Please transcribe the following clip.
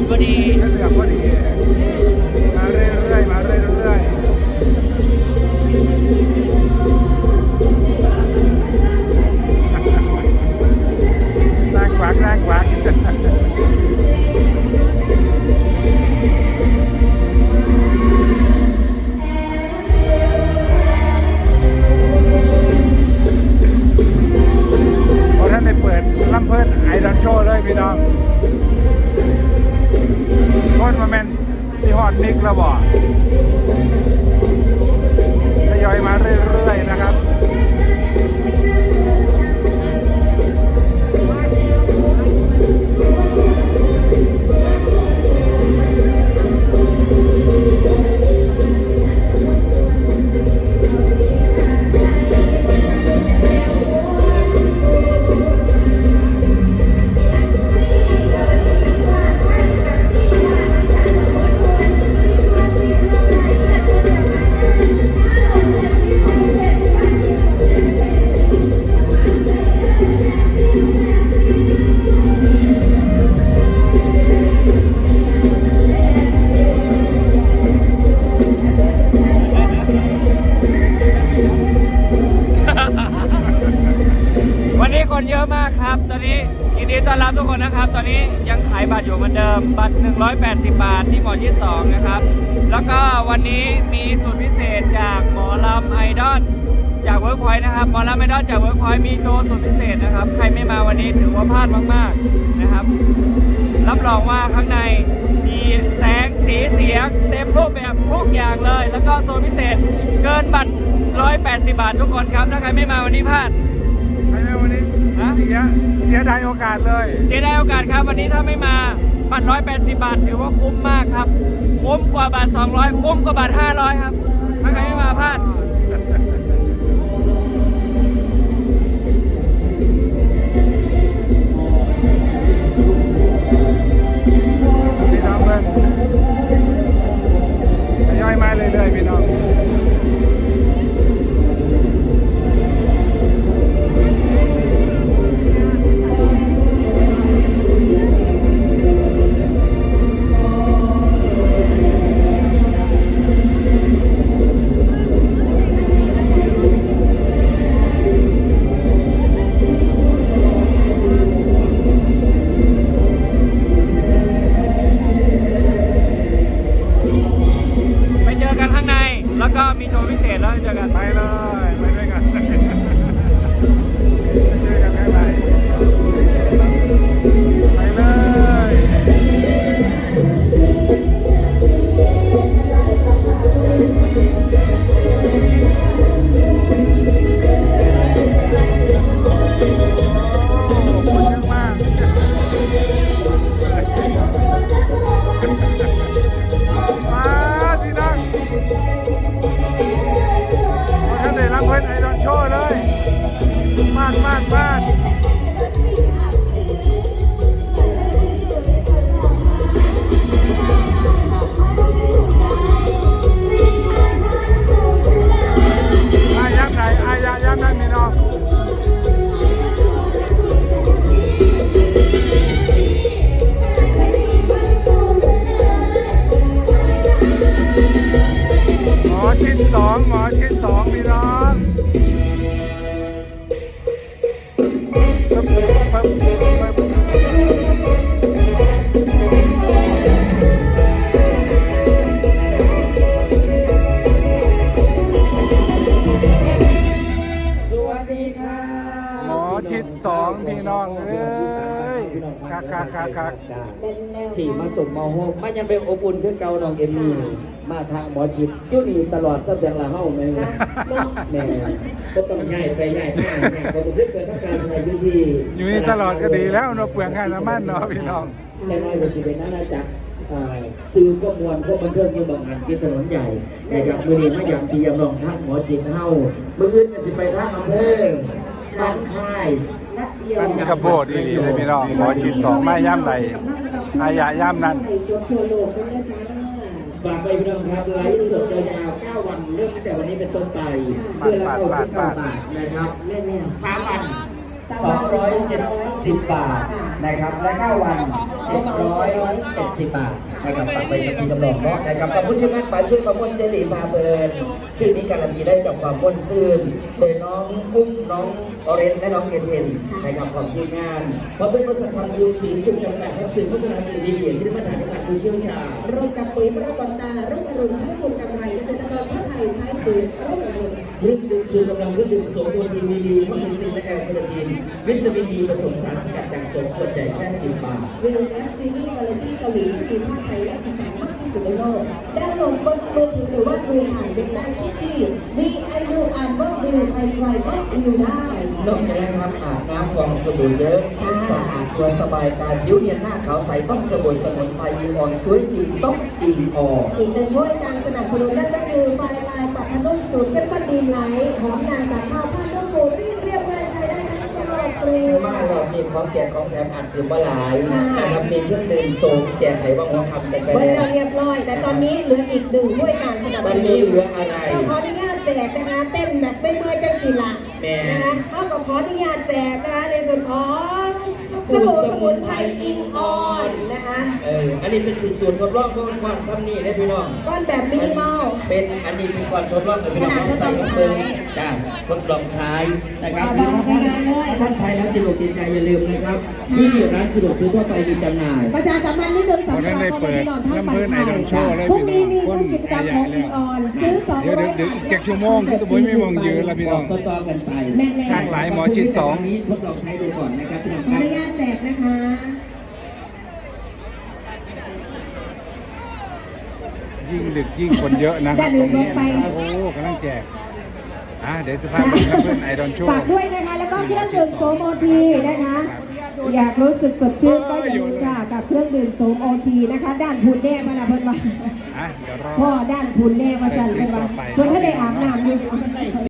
เงินออกพอดีเลือกพอดี มิกแล้วบ่ทยอยมาเรื่อยๆนะครับ ต้อนรับทุกคนนะครับ ตอนนี้ยังขายบัตรอยู่เหมือนเดิม บัตร 180 บาทที่หมอที่2นะครับ แล้วก็วันนี้มีสูตรพิเศษจากหมอลำไอดอลจากเวิร์กพอยต์นะครับหมอลำไอดอลจากเวิร์กพอยต์มีโชว์สูตรพิเศษนะครับ ใครไม่มาวันนี้ถือว่าพลาดมากๆนะครับ รับรองว่าข้างในสีแสงสีเสียง เต็มรูปแบบทุกอย่างเลย แล้วก็โซนพิเศษเกินบัตร 180 บาททุกคนครับ ถ้าใครไม่มาวันนี้พลาดไอ้แม่มาวันนี้ เสียเสียดายโอกาสเลย เสียดายโอกาสครับ วันนี้ถ้าไม่มาบัตร180 บาท ถือว่าคุ้มมากครับ คุ้มกว่าบัตร200 คุ้มกว่าบัตร500 ครับ ถ้าใครไม่มาพลาดพี่น้องเพื่อน แล้วก็มีโชว์พิเศษแล้วเจอกันไปเลยไปด้วยกันเจอกันข้างใน น้องเอ้ยคักคักคักคักที่มาตุ่มมาโฮมมายังเป็นอบอุ่นคือเก่าน้องเอมมี่มาทางหมอจิตอยู่นี่ตลอดสัปดาห์ละเฮาแม่นแม่ก็ต้องย้ายไปย้ายมาเนี่ยก็บ่เคยเกิดประการใดอยู่ที่อยู่นี่ตลอดก็ดีแล้วเนาะเปลืองค่าน้ำมันเนาะพี่น้องแต่น้อยก็สิเป็นอาณาจักรอ่าซื้อก็มวลก็บันเทิงอยู่บางหันที่ถนนใหญ่นะครับมื้อนี้มาอย่างที่ยำลองทางหมอจิตเฮามื้ออื่นก็สิไปทางอำเภอบ้านค่าย มันกระโบดดีๆเลยพี่น้องหมอชิดสองมาย่ำใดอายะย่ำนั้นในสวนทั่วโลกด้วยนะจ๊ะฝากไปพี่น้องครับไลฟ์สดยาวๆ9วันเริ่มตั้งแต่วันนี้เป็นต้นไปเดือนละ99บาทนะครับสามวัน 270 บาทนะครับและ 9 วัน 770 บาทนะครับฝากไปกับพี่กำลองเนาะนะครับขอบคุณที่ม่ป่าชื่อประมวลเจริญมาเบิร์นชื่อนี้การันตีได้กับความม่วนซื่นโดยน้องกุ้งน้องออเรนและน้องเอเทนนะครับของทีมงานเพราะเป็นบริษัททำยูสีซึ่งจำกัดครับสื่อโฆษณาสื่อมีเดียที่ได้มาตรฐานในการผู้เชี่ยวชาญร่วมกับปุ๋ยพระกรตาร่วมอรุณให้คุณกำไรเกษตรกรทั่วไทยใช้ปุ๋ยร่วมอรุณ เครื่องดื่มชูกำลังเครื่องดื่มโสมโปรตีนมีดีทั้งมีซิงค์และแอลคาเนทีนวิตามินดีผสมสารสกัดจากโสมขวดใหญ่แค่10บาทวิวแอปซีรีส์วาไรตี้เกาหลีที่มีภาคไทยและอีสานมากที่สุดในโลกได้ลงบนมือถือหรือว่าดูผ่านเว็บได้ทุกที่ V I U อ่านว่าวิวใครใครก็วิวได้นอกจากนั้นครับอาบน้ำฟองสบู่เยอะสะอาดตัวสบายกายผิวเนียนหน้าขาวใสต้องสบู่สมุนไพรอิงอ่อนสวยจริงต้องอิงอ่อนอีกหนึ่งด้วยการสนับสนุนนั่นก็คือไฟ ลายปรับพนุ่มสูตรเข้มข้นดีไลท์หอมนางสามข้าวผ้านุ่มฟูรีดเรียบง่ายใช้ได้ทั้งตลอดครูมารอบนี้ของแจกของแถมอาจซื้อมาหลายนะครับมีเครื่องดื่มโสมแจกไขว่างหัวคำกันไปเบิร์แล้ว เรียบร้อย แต่ตอนนี้เหลืออีกหนึ่งด้วยการสนับสวันนุนนี้เหลืออะไรก็ขออนุญาตแจกนะคะเต้นแบบไม่เมื่อยจังสิละ แม่นะคะเขาก็ขออนุญาตแจกนะคะในส่วนของสบู่สมุนไพรอิงออนนะคะเอออันนี้เป็นสูตรส่วนทดลองเพราะมันความซ้ำนี่ได้พี่น้องก้อนแบบมินิมอลเป็นอันนี้เป็นก่อนทดลองกับพี่น้องขนาดทดลองใส่เบิ่งใช้จ้าทดลองใช้นะครับเอาถ้าท่านได้เลยถ้าท่านใช้แล้วติดอกติดใจอย่าลืมนะครับที่ร้านสะดวกซื้อทั่วไปมีจำหน่าย ประชาสัมพันธ์นิดนึงสำหรับพ่อแม่พี่น้องท่านปันไทยพรุ่งนี้มีผู้กิจกรรมของอิงออนซื้อ200เดี๋ยวเดี๋ยวเดี๋ยวอีกเจ็ดชั่วโมงคือสมุยไม่มองยืนแล้วพี่น้องต่อๆกันไปแม่แน่ทางหลายหมอชิดสอง นี้ทดลองใช้ดูก่อนนะครับพี่น้องขอคอรับนุญาตแจกนะคะ ยิ่งดึกยิ่งคนเยอะนะครับตรงนี้นะครับโอ้กำลังแจกอะเดี๋ยวจะพาไปเพื่อนไอดอนโชว์ฝากด้วยนะคะ แล้วก็เครื่องดื่มโสมโอทีนะคะ อยากรู้สึกสดชื่นก็อย่าลืมค่ะ กับเครื่องดื่มโสมโอทีนะคะ ด้านพุนแน่มาละเพิ่นว่าอะเดี๋ยวรอ พ่อด้านพุนแน่มาสั่นเพิ่นว่าเพิ่นถ้าได้อาบน้ำอยู่